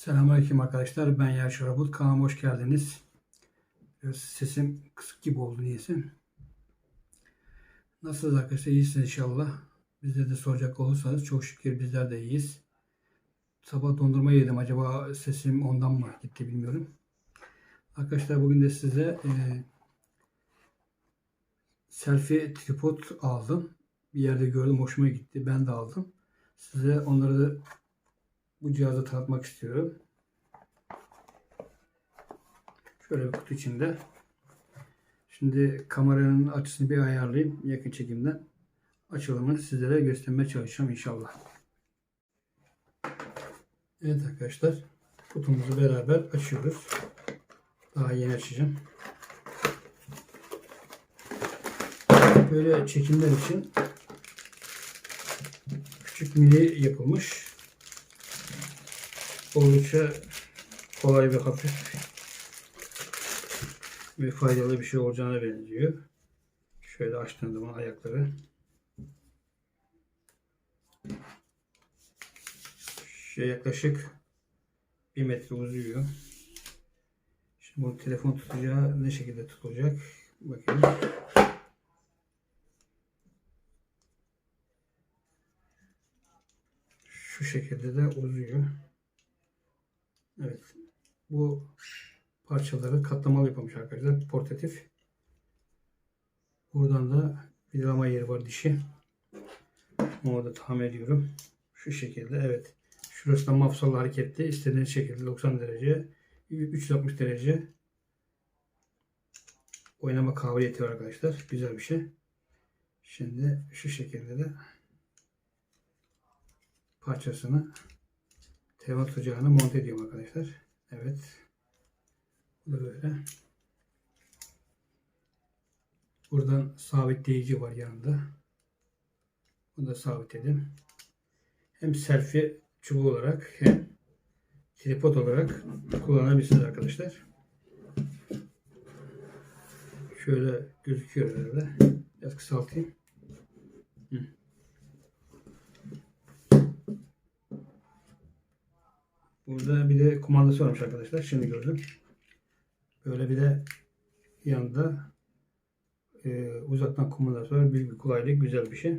Selamünaleyküm arkadaşlar. Ben Yaşar Abut. Kanalıma hoş geldiniz. Sesim kısık gibi oldu niyeyse. Nasılsınız arkadaşlar? İyisiniz inşallah. Bizde de soracak olursanız çok şükür bizler de iyiyiz. Sabah dondurma yedim. Acaba sesim ondan mı gitti bilmiyorum. Arkadaşlar bugün de size e, selfie tripod aldım. Bir yerde gördüm. Hoşuma gitti. Ben de aldım. Size onları da bu cihazı tanıtmak istiyorum. Şöyle bir kutu içinde. Şimdi kameranın açısını bir ayarlayayım yakın çekimden. Açılımı sizlere göstermeye çalışacağım inşallah. Evet arkadaşlar kutumuzu beraber açıyoruz. Daha yeni açacağım. Böyle çekimler için küçük mini yapılmış oldukça kolay ve hafif ve faydalı bir şey olacağına benziyor. Şöyle açtığım zaman ayakları şey yaklaşık bir metre uzuyor. Şimdi bu telefon tutacağı ne şekilde tutulacak? Bakın. Şu şekilde de uzuyor. Evet. Bu parçaları katlamalı yapılmış arkadaşlar. Portatif. Buradan da vidalama yeri var dişi. Onu da tahmin ediyorum. Şu şekilde evet. Şurası da mafsal hareketli. İstediğiniz şekilde 90 derece 360 derece oynama kabiliyeti var arkadaşlar. Güzel bir şey. Şimdi şu şekilde de parçasını telefon tutacağını monte ediyorum arkadaşlar. Evet. Bu böyle. Buradan sabitleyici var yanında. Bunu da sabitledim. Hem selfie çubuğu olarak hem tripod olarak kullanabilirsiniz arkadaşlar. Şöyle gözüküyor herhalde. Biraz kısaltayım. Hı. Burada bir de kumandası varmış arkadaşlar. Şimdi gördüm. Böyle bir de yanında e, uzaktan kumandası var. Büyük bir kolaylık. Güzel bir şey.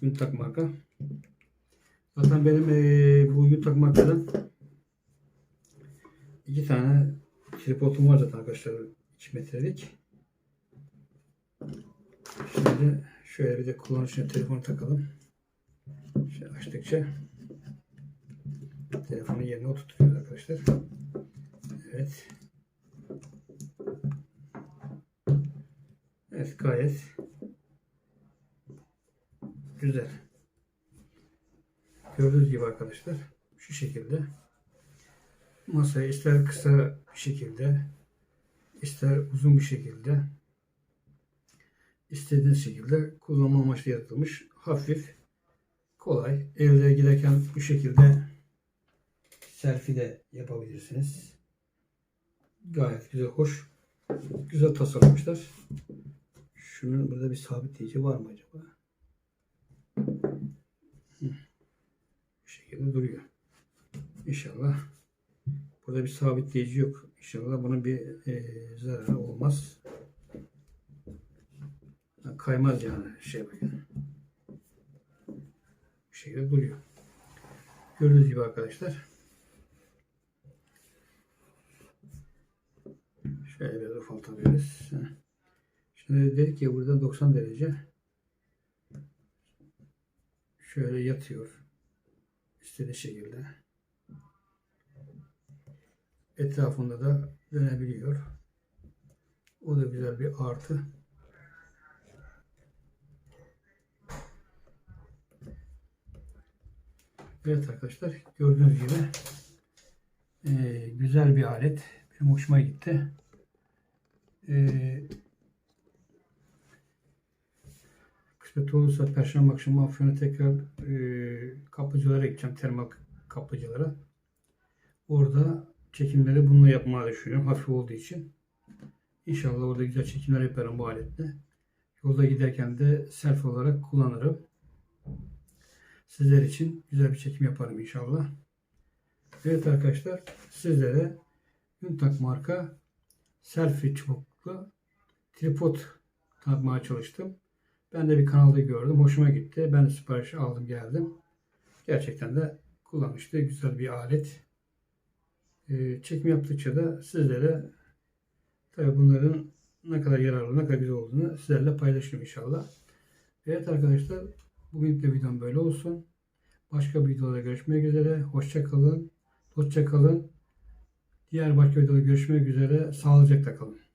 Yuntak marka. Zaten benim e, bu Yuntak markadan iki tane tripodum var zaten arkadaşlar. 2 metrelik. Şimdi şöyle bir de kullanışına telefonu takalım. Şöyle açtıkça telefonu yerine oturtuyoruz arkadaşlar. Evet. Evet gayet güzel. Gördüğünüz gibi arkadaşlar şu şekilde masayı ister kısa bir şekilde ister uzun bir şekilde istediğiniz şekilde kullanma amaçlı yaratılmış hafif kolay evde giderken bu şekilde selfie de yapabilirsiniz. Gayet güzel, hoş. Güzel tasarlamışlar. Şunun burada bir sabitleyici var mı acaba? Bu şekilde duruyor. İnşallah. Burada bir sabitleyici yok. İnşallah bunun bir e, zararı olmaz. Kaymaz yani şey bakın. Bu şekilde duruyor. Gördüğünüz gibi arkadaşlar. Şöyle biraz ufaltabiliriz. Şimdi dedik ya burada 90 derece. Şöyle yatıyor. İstediği şekilde. Etrafında da dönebiliyor. O da güzel bir artı. Evet arkadaşlar gördüğünüz gibi e, güzel bir alet. Benim hoşuma gitti. E, kısmet olursa Perşembe akşamı Afyon'a tekrar e, kaplıcalara gideceğim. Termal kaplıcalara. Orada çekimleri bununla yapmayı düşünüyorum. Hafif olduğu için. İnşallah orada güzel çekimler yaparım bu aletle. Yolda giderken de selfie olarak kullanırım. Sizler için güzel bir çekim yaparım inşallah. Evet arkadaşlar sizlere Yuntak marka selfie çubuklu tripod tanıtmaya çalıştım. Ben de bir kanalda gördüm. Hoşuma gitti. Ben de siparişi aldım geldim. Gerçekten de kullanışlı güzel bir alet. Ee, çekim yaptıkça da sizlere tabii bunların ne kadar yararlı, ne kadar güzel olduğunu sizlerle paylaşırım inşallah. Evet arkadaşlar bugün de videom böyle olsun. Başka bir videoda görüşmek üzere. Hoşça kalın. Hoşça kalın. Diğer başka videoda görüşmek üzere. Sağlıcakla kalın.